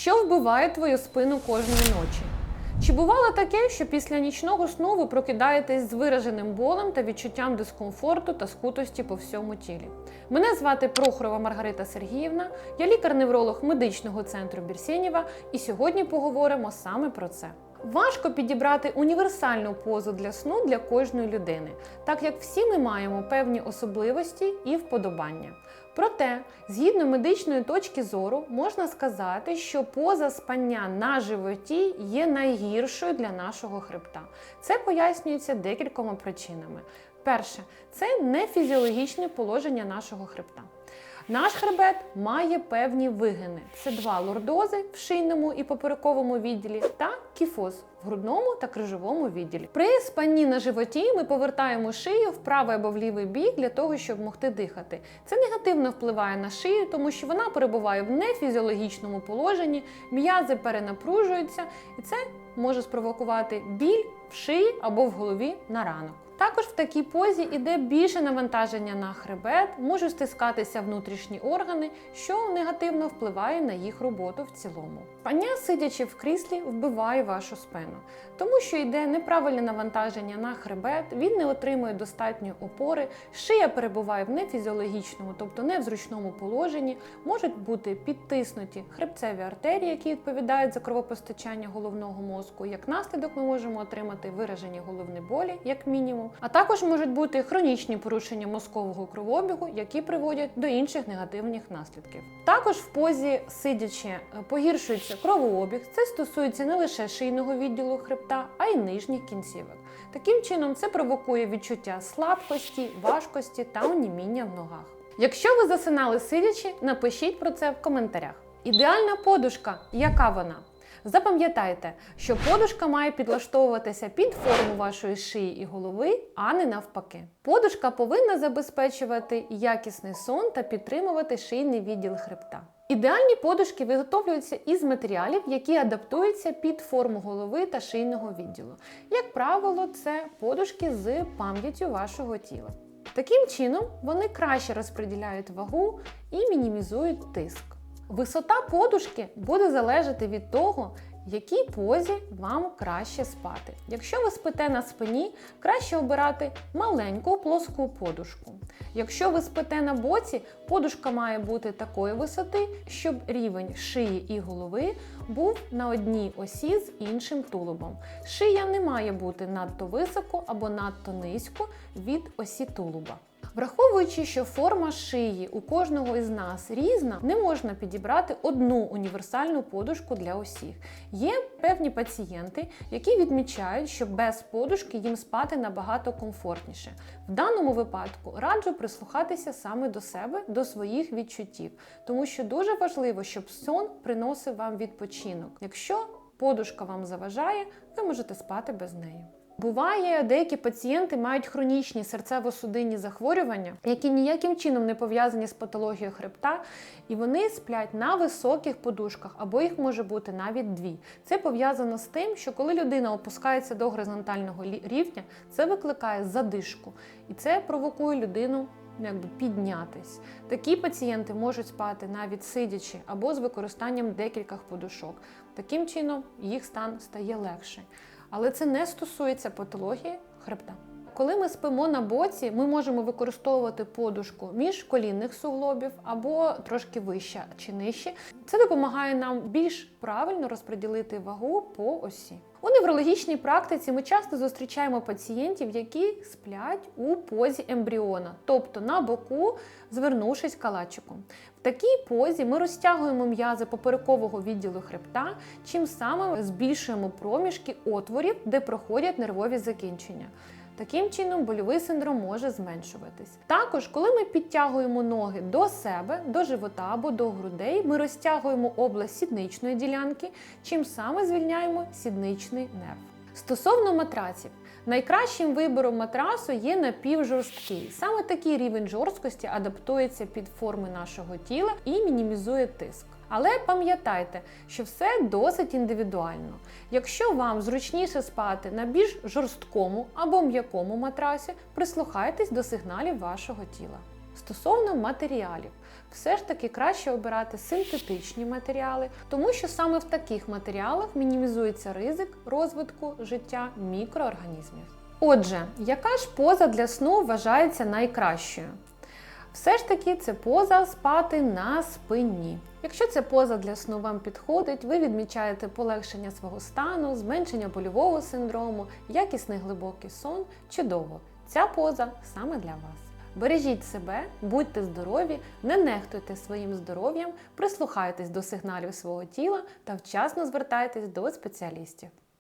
Що вбиває твою спину кожної ночі? Чи бувало таке, що після нічного сну ви прокидаєтесь з вираженим болем та відчуттям дискомфорту та скутості по всьому тілі? Мене звати Прохорова Маргарита Сергіївна, я лікар-невролог медичного центру Бірсєнєва, і сьогодні поговоримо саме про це. Важко підібрати універсальну позу для сну для кожної людини, так як всі ми маємо певні особливості і вподобання. Проте, згідно медичної точки зору, можна сказати, що поза спання на животі є найгіршою для нашого хребта. Це пояснюється декількома причинами. Перше, це нефізіологічне положення нашого хребта. Наш хребет має певні вигини. Це два лордози в шийному і поперековому відділі та кіфоз в грудному та крижовому відділі. При спанні на животі ми повертаємо шию в правий або в лівий бік для того, щоб могти дихати. Це негативно впливає на шию, тому що вона перебуває в нефізіологічному положенні, м'язи перенапружуються, і це може спровокувати біль в шиї або в голові на ранок. Також в такій позі іде більше навантаження на хребет, можуть стискатися внутрішні органи, що негативно впливає на їх роботу в цілому. Пання, сидячи в кріслі, вбиває вашу спину, тому що йде неправильне навантаження на хребет, він не отримує достатньої опори, шия перебуває в нефізіологічному, тобто не в зручному положенні, можуть бути підтиснуті хребцеві артерії, які відповідають за кровопостачання головного мозку. Як наслідок ми можемо отримати виражені головні болі, як мінімум, а також можуть бути хронічні порушення мозкового кровообігу, які приводять до інших негативних наслідків. Також в позі сидячи погіршується кровообіг. Це стосується не лише шийного відділу хребта, а й нижніх кінцівок. Таким чином, це провокує відчуття слабкості, важкості та оніміння в ногах. Якщо ви засинали сидячи, напишіть про це в коментарях. Ідеальна подушка, яка вона? Запам'ятайте, що подушка має підлаштовуватися під форму вашої шиї і голови, а не навпаки. Подушка повинна забезпечувати якісний сон та підтримувати шийний відділ хребта. Ідеальні подушки виготовлюються із матеріалів, які адаптуються під форму голови та шийного відділу. Як правило, це подушки з пам'яттю вашого тіла. Таким чином, вони краще розподіляють вагу і мінімізують тиск. Висота подушки буде залежати від того, в якій позі вам краще спати. Якщо ви спите на спині, краще обирати маленьку плоску подушку. Якщо ви спите на боці, подушка має бути такої висоти, щоб рівень шиї і голови був на одній осі з іншим тулубом. Шия не має бути надто високо або надто низько від осі тулуба. Враховуючи, що форма шиї у кожного із нас різна, не можна підібрати одну універсальну подушку для усіх. Є певні пацієнти, які відмічають, що без подушки їм спати набагато комфортніше. В даному випадку раджу прислухатися саме до себе, до своїх відчуттів, тому що дуже важливо, щоб сон приносив вам відпочинок. Якщо подушка вам заважає, ви можете спати без неї. Буває, деякі пацієнти мають хронічні серцево-судинні захворювання, які ніяким чином не пов'язані з патологією хребта, і вони сплять на високих подушках, або їх може бути навіть дві. Це пов'язано з тим, що коли людина опускається до горизонтального рівня, це викликає задишку, і це провокує людину. Якби піднятись. Такі пацієнти можуть спати навіть сидячи або з використанням декількох подушок. Таким чином їх стан стає легше. Але це не стосується патології хребта. Коли ми спимо на боці, ми можемо використовувати подушку між колінних суглобів або трошки вище чи нижче. Це допомагає нам більш правильно розподілити вагу по осі. У неврологічній практиці ми часто зустрічаємо пацієнтів, які сплять у позі ембріона, тобто на боку, звернувшись калачиком. В такій позі ми розтягуємо м'язи поперекового відділу хребта, чим самим збільшуємо проміжки отворів, де проходять нервові закінчення. Таким чином, больовий синдром може зменшуватись. Також, коли ми підтягуємо ноги до себе, до живота або до грудей, ми розтягуємо область сідничної ділянки, чим саме звільняємо сідничний нерв. Стосовно матраців, найкращим вибором матрасу є напівжорсткий. Саме такий рівень жорсткості адаптується під форми нашого тіла і мінімізує тиск. Але пам'ятайте, що все досить індивідуально. Якщо вам зручніше спати на більш жорсткому або м'якому матрасі, прислухайтесь до сигналів вашого тіла. Стосовно матеріалів, все ж таки краще обирати синтетичні матеріали, тому що саме в таких матеріалах мінімізується ризик розвитку життя мікроорганізмів. Отже, яка ж поза для сну вважається найкращою? Все ж таки це поза спати на спині. Якщо ця поза для сну вам підходить, ви відмічаєте полегшення свого стану, зменшення больового синдрому, якісний глибокий сон, чудово. Ця поза саме для вас. Бережіть себе, будьте здорові, не нехтуйте своїм здоров'ям, прислухайтесь до сигналів свого тіла та вчасно звертайтесь до спеціалістів.